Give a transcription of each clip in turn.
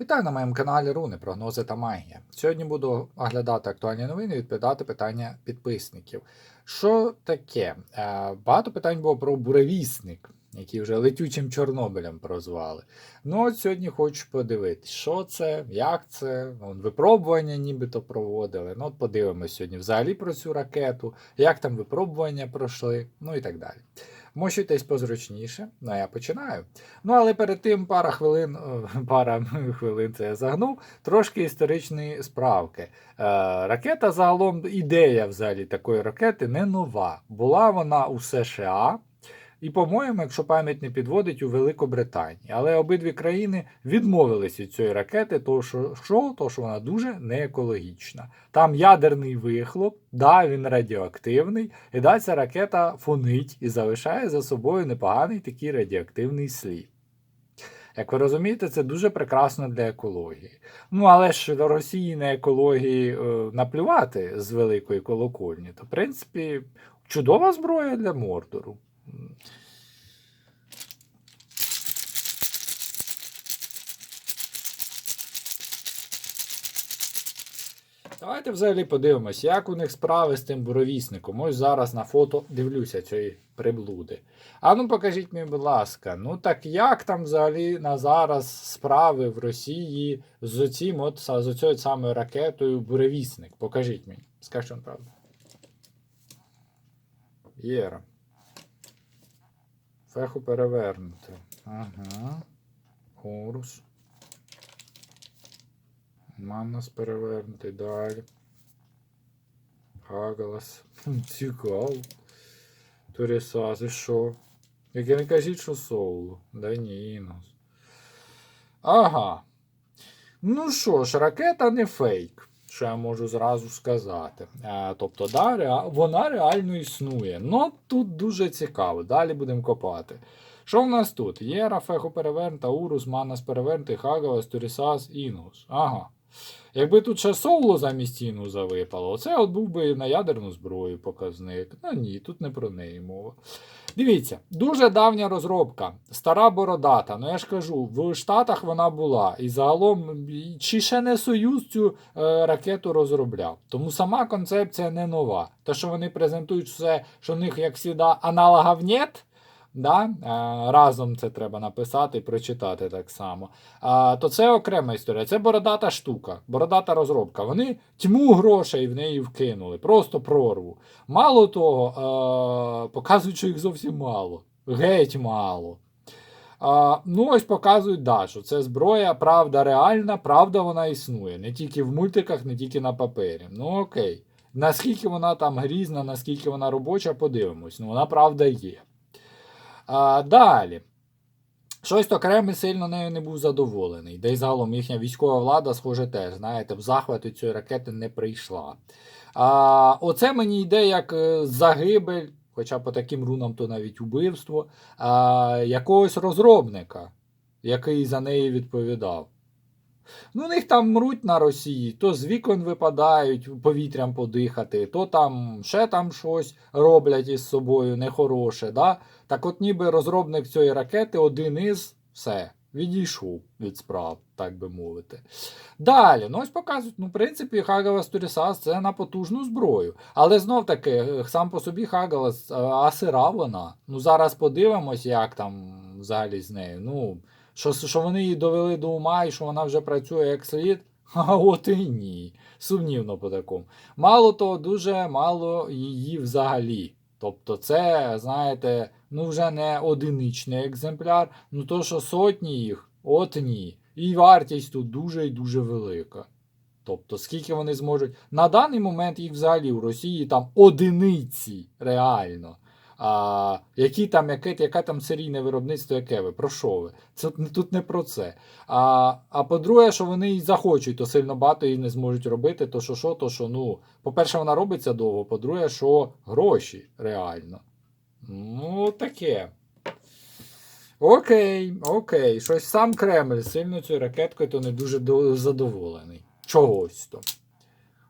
Вітаю на моєму каналі Руни, прогнози та магія. Сьогодні буду оглядати актуальні новини і відповідати питання підписників. Що таке? Е, Багато питань було про буревісник, який вже летючим Чорнобилем прозвали. Ну от сьогодні хочу подивитися, що це, як це, випробування нібито проводили. Ну от подивимось сьогодні взагалі про цю ракету, як там випробування пройшли, ну і так далі. Мощуйтесь позручніше, ну я починаю. Ну, але перед тим пара хвилин, пара хвилин це я загнув, трошки історичної справки. Е, ракета загалом, ідея взагалі такої ракети не нова. Була вона у США. І, по-моєму, якщо пам'ять не підводить, у Великобританії. Але обидві країни відмовились від цієї ракети, тому що, що? Що вона дуже неекологічна. Там ядерний вихлоп, да, він радіоактивний, і да, ця ракета фонить і залишає за собою непоганий такий радіоактивний слід. Як ви розумієте, це дуже прекрасно для екології. Ну, але ж до Росії на екології е, наплювати з великої колокольні, то, в принципі, чудова зброя для Мордору. Давайте взагалі подивимось, як у них справи з тим буровісником. Ось зараз на фото дивлюся цієї приблуди. А ну покажіть мені, будь ласка, ну так як там взагалі на зараз справи в Росії з оцім от з оцією самою ракетою буревісник? Покажіть мені. Скажіть вам правду. Єра. Феху перевернути. Ага. Хорус. Маннас перевернутий далі. Хагалас. Цікаво. Торісас, що? Як не кажіть, що соулу. Да ні. Ага. Ну що ж, ракета не фейк, що я можу зразу сказати. Е, тобто, да, вона реально існує. Ну тут дуже цікаво. Далі будемо копати. Що в нас тут? Єра, Фехо перевернута, Урус, Манас перевернутий, Хагавас, Турісас, Інус. Ага. Якби тут ще соло замість Інуса випало, це от був би на ядерну зброю показник. Ну ні, тут не про неї мова. Дивіться, дуже давня розробка, стара бородата. Ну я ж кажу, в Штатах вона була. І загалом, чи ще не Союз цю е, ракету розробляв. Тому сама концепція не нова. Те, що вони презентують все, що в них, як завжди, аналогів нет, да? е, разом це треба написати і прочитати так само. А, то це окрема історія. Це бородата штука, бородата розробка. Вони тьму грошей в неї вкинули, просто прорву. Мало того, а, показують, що їх зовсім мало. Геть мало. А, ну, ось показують, да, що це зброя, правда реальна, правда вона існує. Не тільки в мультиках, не тільки на папері. Ну окей. Наскільки вона там грізна, наскільки вона робоча, подивимось. Ну, вона правда є. А, далі. Щось то Кремль сильно нею не був задоволений. Де й загалом їхня військова влада, схоже, теж, знаєте, в захвати цієї ракети не прийшла. А, оце мені йде як е, загибель, хоча по таким рунам то навіть убивство, а, якогось розробника, який за неї відповідав. Ну, у них там мруть на Росії, то з вікон випадають повітрям подихати, то там ще там щось роблять із собою нехороше. Да? Так от ніби розробник цієї ракети один із все, відійшов від справ, так би мовити. Далі, ну ось показують, ну, в принципі, Хагалас Турісас це на потужну зброю. Але знов таки, сам по собі Хагалас, е, а сира вона. Ну зараз подивимось, як там взагалі з нею. Ну, що, що вони її довели до ума і що вона вже працює як слід. А от і ні. Сумнівно по такому. Мало того, дуже мало її взагалі. Тобто, це, знаєте, ну вже не одиничний екземпляр, ну то, що сотні їх, от ні. І вартість тут дуже і дуже велика. Тобто, скільки вони зможуть. На даний момент їх взагалі в Росії там одиниці реально. А, які там, яке, яке там серійне виробництво, яке ви? Про що ви? Це тут не про це. А, а по-друге, що вони і захочуть, то сильно багато і не зможуть робити, то що, що, то що, ну, по-перше, вона робиться довго, по-друге, що гроші реально. Ну, таке. Окей, окей. Щось сам Кремль сильно цією ракеткою то не дуже задоволений. Чогось то.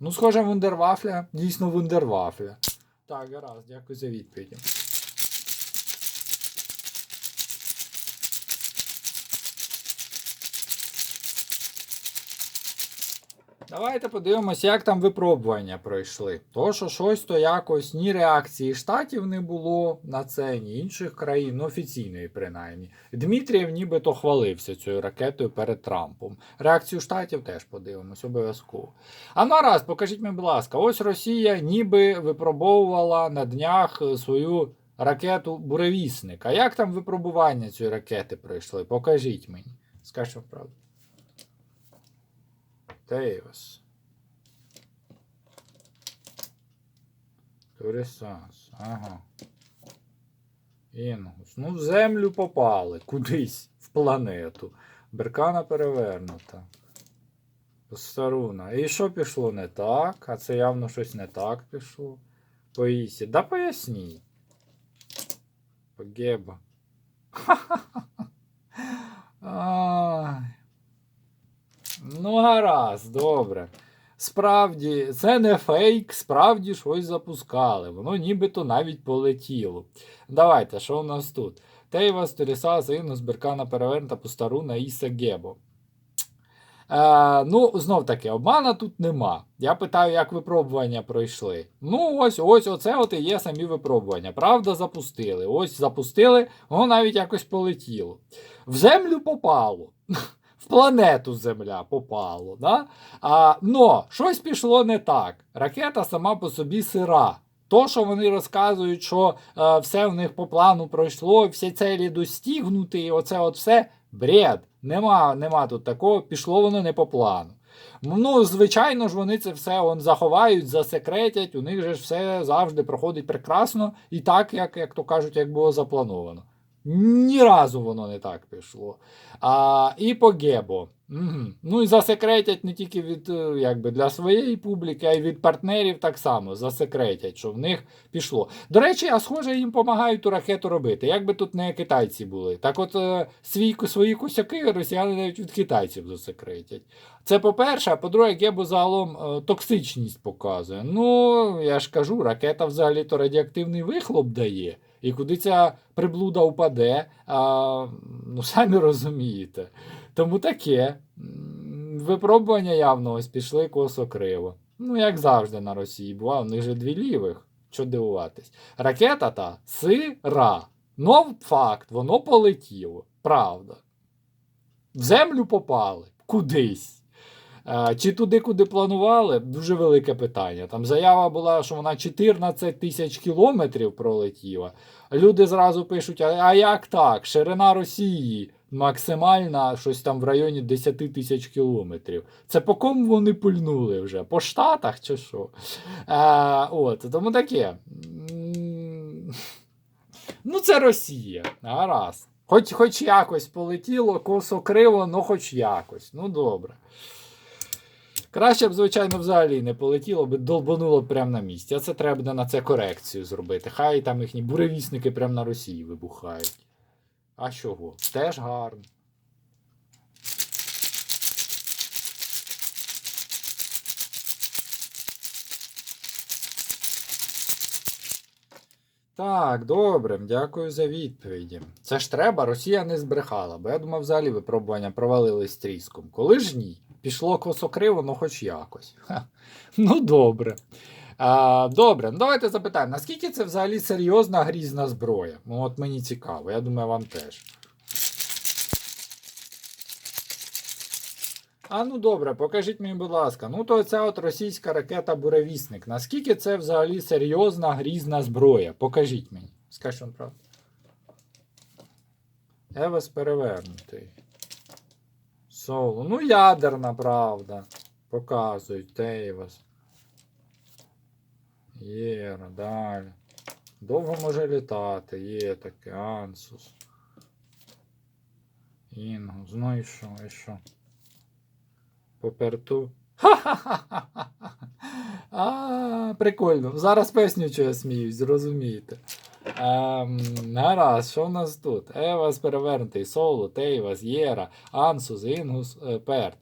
Ну, схоже, вундервафля, дійсно вундервафля. Так, гаразд, дякую за відповіді. Давайте подивимося, як там випробування пройшли. То, що щось то якось ні реакції штатів не було на це, ні інших країн, ну, офіційної принаймні. Дмитрієв нібито хвалився цією ракетою перед Трампом. Реакцію штатів теж подивимось, обов'язково. А нараз, покажіть мені, будь ласка, ось Росія ніби випробовувала на днях свою ракету Буревісник. А як там випробування цієї ракети пройшли? Покажіть мені. Скажіть правду. Тейвас. Турісас. Ага. Інгус. Ну, в землю попали. Кудись. В планету. Беркана перевернута. Старуна. І що пішло не так? А це явно щось не так пішло. Поїсі. Да поясніть. Погеба. Ай. Ну, гаразд, добре. Справді, це не фейк, справді щось запускали. Воно нібито навіть полетіло. Давайте, що у нас тут? Тейва, Сторіса, Зинус, Беркана перевернута, Пустаруна, Іса Гебо. Е, ну, знов таки, обмана тут нема. Я питаю, як випробування пройшли. Ну, ось, ось, оце от і є самі випробування. Правда, запустили. Ось запустили, воно навіть якось полетіло. В землю попало. В планету Земля попало. Да? А, но щось пішло не так. Ракета сама по собі сира. То, що вони розказують, що е, все в них по плану пройшло, всі цілі достігнуті, і оце от все бред. Нема, нема тут такого, пішло воно не по плану. Ну, звичайно ж, вони це все он, заховають, засекретять, у них же ж все завжди проходить прекрасно і так, як, як то кажуть, як було заплановано. Ні разу воно не так пішло. А, І по Гебо. Угу. Ну і засекретять не тільки від е, якби, для своєї публіки, а й від партнерів так само засекретять, що в них пішло. До речі, а схоже, їм допомагають ту ракету робити. Якби тут не китайці були. Так от е, свій, свої косяки росіяни навіть від китайців засекретять. Це по-перше, а по-друге, Гебо загалом е, токсичність показує. Ну, я ж кажу, ракета взагалі-то радіоактивний вихлоп дає. І куди ця приблуда впаде, а, ну самі розумієте. Тому таке. Випробування явно ось пішли косо криво. Ну, як завжди на Росії бува, у них же дві лівих. Що дивуватись. Ракета та сира. Но факт, воно полетіло. Правда. В землю попали кудись. Е, Чи туди, куди планували, дуже велике питання. Там заява була, що вона 14 тисяч кілометрів пролетіла. Люди зразу пишуть: а, як так? Ширина Росії максимальна щось там в районі 10 тисяч кілометрів. Це по кому вони пульнули вже? По Штатах чи що? Е, от, тому таке. Ну, це Росія. Гаразд. Хоч, хоч якось полетіло, косо криво, ну хоч якось. Ну добре. Краще б, звичайно, взагалі не полетіло, би долбануло прямо на місці. А це треба на це корекцію зробити. Хай там їхні буревісники прямо на Росії вибухають. А чого? Теж гарно. Так, добре, дякую за відповіді. Це ж треба, Росія не збрехала, бо я думав, взагалі випробування провалились тріском. Коли ж ні? Пішло косокриво, ну хоч якось. Ха. Ну, добре. А, добре, ну давайте запитаємо, наскільки це взагалі серйозна грізна зброя? Ну, от мені цікаво, я думаю, вам теж. А ну добре, покажіть мені, будь ласка. Ну, то ця от російська ракета Буревісник. Наскільки це взагалі серйозна грізна зброя? Покажіть мені. Скажіть вам правду. Евес перевернутий. Соло. Ну, ядерна правда. Показують. Тейвас. Єра, далі. Довго може літати. Є таке. Ансус. Інгус. Ну і що, і що? Поперту. Ха-ха-ха-ха. А, прикольно. Зараз поясню, що я сміюсь, зрозумієте. Ем, гаразд, що в нас тут? Евас перевернутий, Соло, Тейвас, Єра, Ансус, Інгус, е, Перт.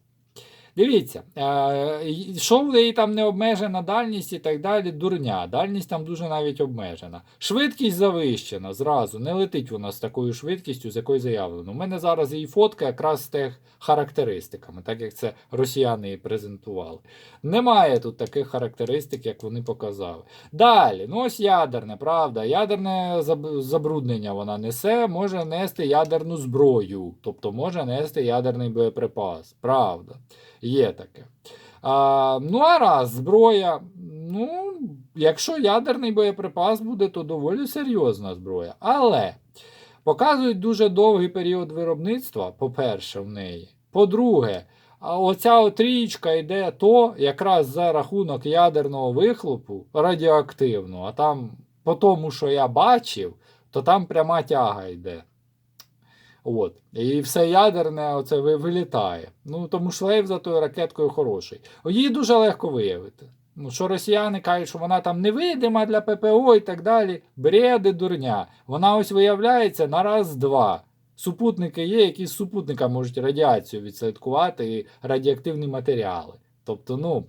Дивіться, е, в неї там не обмежена дальність і так далі, дурня. Дальність там дуже навіть обмежена. Швидкість завищена зразу. Не летить вона з такою швидкістю, з якою заявлено. У мене зараз її фотка якраз з тих характеристиками, так як це росіяни її презентували. Немає тут таких характеристик, як вони показали. Далі, ну ось ядерне, правда. Ядерне забруднення вона несе, може нести ядерну зброю, тобто може нести ядерний боєприпас. Правда, є таке. А, ну, а раз, зброя. Ну, якщо ядерний боєприпас буде, то доволі серйозна зброя. Але показують дуже довгий період виробництва, по-перше, в неї. По-друге, оця отрічка йде то якраз за рахунок ядерного вихлопу радіоактивного, а там, по тому, що я бачив, то там пряма тяга йде. От. І все ядерне оце вилітає. Ну, тому шлейф за тою ракеткою хороший. Її дуже легко виявити. Ну, що росіяни кажуть, що вона там невидима для ППО і так далі. Бреди дурня. Вона ось виявляється на раз-два. Супутники є, які з супутника можуть радіацію відслідкувати і радіоактивні матеріали. Тобто, ну.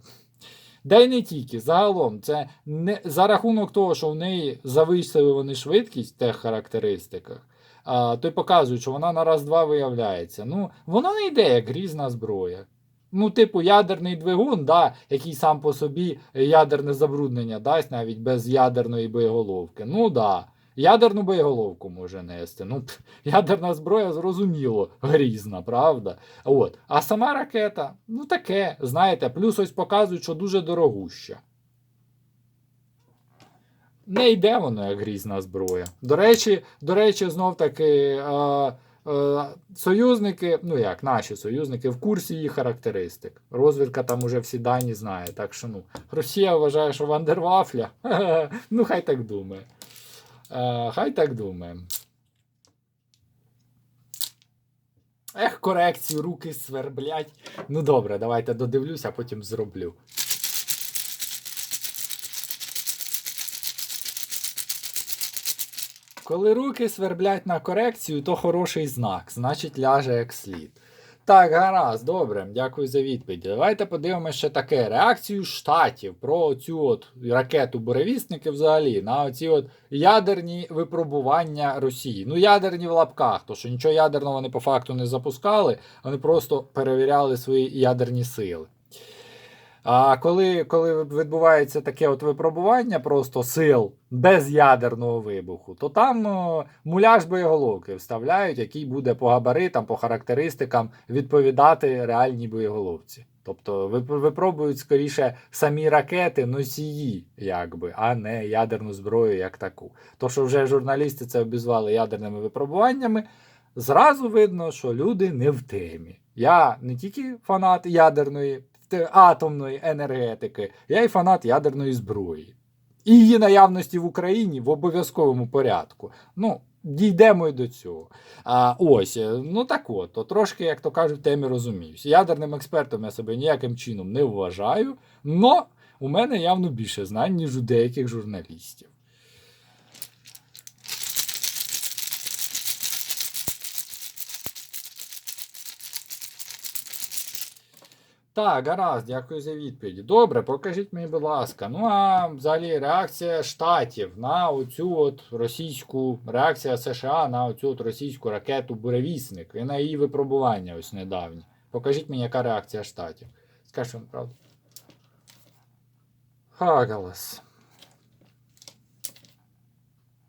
Да й не тільки. Загалом, це не за рахунок того, що в неї зависили вони швидкість в тих характеристиках, а, то й що вона на раз-два виявляється. Ну, воно не йде як різна зброя. Ну, типу, ядерний двигун, да, який сам по собі ядерне забруднення дасть навіть без ядерної боєголовки. Ну да. Ядерну боєголовку може нести. Ну, ядерна зброя, зрозуміло, грізна, правда? От. А сама ракета, ну таке, знаєте, плюс ось показують, що дуже дорогуща. Не йде воно як грізна зброя. До речі, до речі, знов таки. Е, Союзники, ну як наші союзники, в курсі її характеристик. Розвідка там уже всі дані знає. Так що ну, Росія вважає, що Вандервафля. Ну, хай так думає. Хай так думає. Ех, корекцію, руки сверблять. Ну добре, давайте додивлюся, а потім зроблю. Коли руки сверблять на корекцію, то хороший знак, значить ляже як слід. Так, гаразд, добре, дякую за відповідь. Давайте подивимося ще таке реакцію штатів про цю от ракету буревісники взагалі на оці от ядерні випробування Росії. Ну, ядерні в лапках, то що нічого ядерного вони по факту не запускали, вони просто перевіряли свої ядерні сили. А коли, коли відбувається таке от випробування просто сил без ядерного вибуху, то там о, муляж боєголовки вставляють, який буде по габаритам, по характеристикам відповідати реальній боєголовці. Тобто випробують скоріше самі ракети, носії, якби, а не ядерну зброю як таку. То, що вже журналісти це обізвали ядерними випробуваннями, зразу видно, що люди не в темі. Я не тільки фанат ядерної атомної енергетики, я й фанат ядерної зброї. І її наявності в Україні в обов'язковому порядку. Ну, дійдемо й до цього. А, ось, е, ну так от, то трошки, як то кажуть, в темі розуміюсь. Ядерним експертом я себе ніяким чином не вважаю, але у мене явно більше знань, ніж у деяких журналістів. Так, гаразд, дякую за відповідь. Добре, покажіть мені, будь ласка. Ну а взагалі реакція штатів на оцю от російську реакція США на оцю от російську ракету Буревісник і на її випробування ось недавні. Покажіть мені, яка реакція штатів. Скажіть вам правду. Хагалас.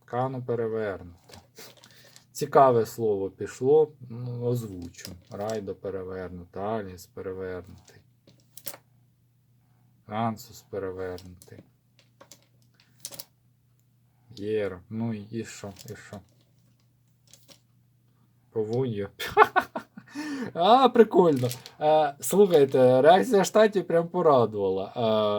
Кану перевернуто. Цікаве слово пішло, ну, озвучу. Райдо перевернути, Аліс перевернутий. Ансус перевернутий. Єро. Ну і що, і що? Повуньо. А, прикольно. Е, слухайте, реакція штатів прям порадувала.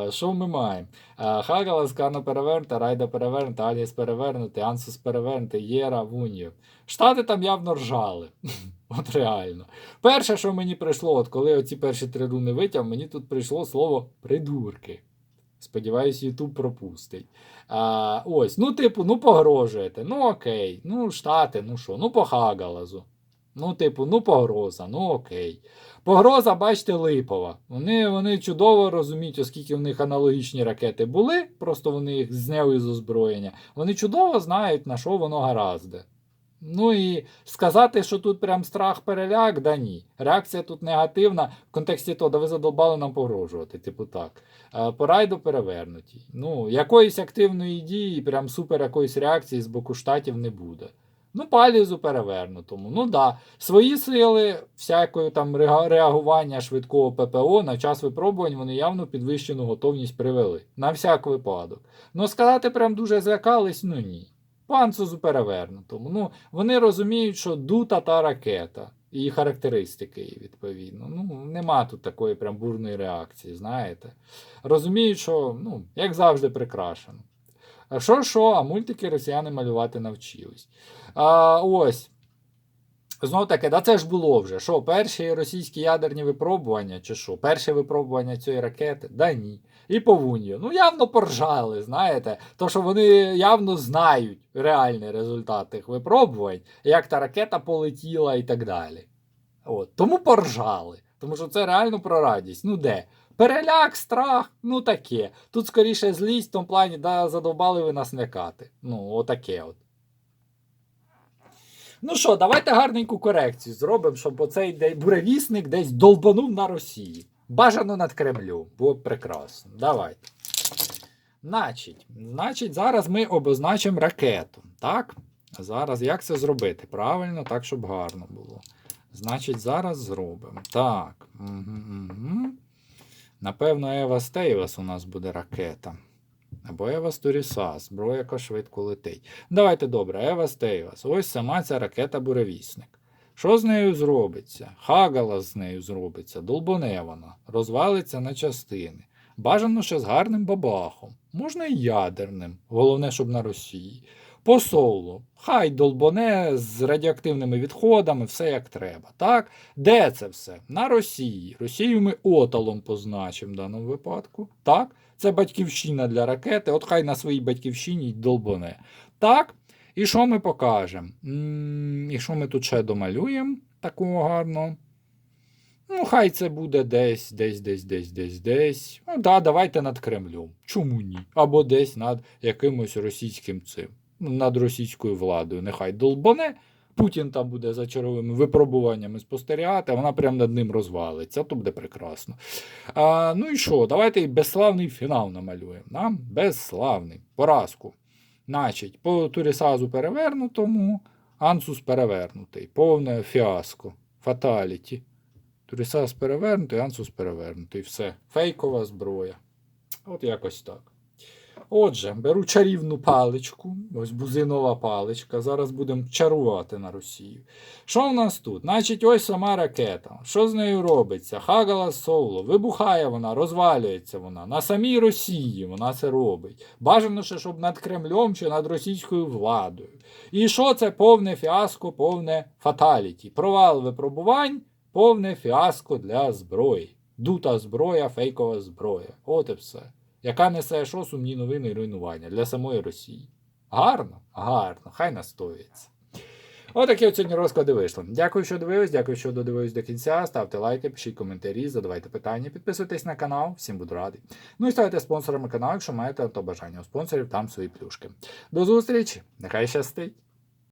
Е, що ми маємо? Е, Хагалас, Кана перевернута, Райда перевернута, Аліс перевернутий, Ансус перевернутий, Єра, Вуньо. Штати там явно ржали. От реально. Перше, що мені прийшло, от коли оці перші три руни витяг, мені тут прийшло слово придурки. Сподіваюсь, Ютуб пропустить. А, ось, ну, типу, ну погрожуєте. Ну окей, ну штати, ну що, ну по Хагалазу. Ну, типу, ну погроза, ну окей. Погроза, бачите, липова. Вони, вони чудово розуміють, оскільки в них аналогічні ракети були, просто вони їх зняли з озброєння. Вони чудово знають, на що воно гаразде. Ну і сказати, що тут прям страх переляк, да ні. Реакція тут негативна в контексті того, да ви задолбали нам погрожувати, типу так. По райду перевернуті. Ну, якоїсь активної дії, прям супер якоїсь реакції з боку штатів не буде. Ну, палізу перевернутому. Ну да. Свої сили всякої там реагування швидкого ППО на час випробувань вони явно підвищену готовність привели. На всяк випадок. Ну, сказати, прям дуже злякались, ну ні. Панцузу перевернутому. Ну, вони розуміють, що дута та ракета. І характеристики відповідно. Ну, нема тут такої прям бурної реакції, знаєте. Розуміють, що, ну, як завжди, прикрашено. Що, що, а мультики росіяни малювати навчились. А, ось. Знов таки, да це ж було вже. Що, перші російські ядерні випробування, чи що? Перше випробування цієї ракети? Да ні. І повуньо. Ну, явно поржали, знаєте. То, що вони явно знають реальний результат тих випробувань, як та ракета полетіла і так далі. От. Тому поржали. Тому що це реально про радість. Ну де? Переляк, страх, ну таке. Тут скоріше злість в тому плані, да, задовбали ви нас лякати. Ну, отаке от. Ну що, давайте гарненьку корекцію зробимо, щоб оцей буревісник десь долбанув на Росії. Бажано над Кремлем. Було б прекрасно. Давайте. Значить, значить, зараз ми обозначимо ракету. Так? Зараз як це зробити? Правильно, так, щоб гарно було. Значить, зараз зробимо. Так. Угу, угу. Напевно, Евас Тейвас у нас буде ракета. Або Евас Туріса, зброя, яка швидко летить. Давайте добре, Евас Тейвас. Ось сама ця ракета буревісник. Що з нею зробиться? Хагала з нею зробиться, долбоне вона, розвалиться на частини. Бажано ще з гарним бабахом. Можна і ядерним, головне, щоб на Росії. По солу. Хай долбоне з радіоактивними відходами, все як треба. Так? Де це все? На Росії. Росію ми оталом позначимо в даному випадку. Так? Це батьківщина для ракети. От хай на своїй батьківщині й долбоне. Так? І що ми покажемо? І що ми тут ще домалюємо такого гарного? Ну, хай це буде десь, десь, десь, десь, десь, десь. Ну, да, давайте над Кремлем. Чому ні? Або десь над якимось російським цим, над російською владою. Нехай долбане. Путін там буде за черговими випробуваннями спостерігати, а вона прямо над ним розвалиться. То буде прекрасно. А, ну і що? Давайте безславний фінал намалюємо. Да? Безславний. Поразку. Значить, по Турісазу перевернутому, Ансус перевернутий. Повне фіаско. Фаталіті. Турісаз перевернутий, Ансус перевернутий. Все. Фейкова зброя. От якось так. Отже, беру чарівну паличку, ось бузинова паличка. Зараз будемо чарувати на Росію. Що в нас тут? Значить, ось сама ракета. Що з нею робиться? Хагала Соло. Вибухає вона, розвалюється вона. На самій Росії вона це робить. Бажано ще, щоб над Кремлем чи над російською владою. І що це повне фіаско, повне фаталіті? Провал випробувань, повне фіаско для зброї. Дута зброя, фейкова зброя. От і все. Яка несе що сумні новини і руйнування для самої Росії. Гарно? Гарно, хай настоїться. Отакі от сьогодні розклади вийшли. Дякую, що дивились, дякую, що додивились до кінця. Ставте лайки, пишіть коментарі, задавайте питання, підписуйтесь на канал, всім буду радий. Ну і ставайте спонсорами каналу, якщо маєте то бажання у спонсорів, там свої плюшки. До зустрічі! Нехай щастить!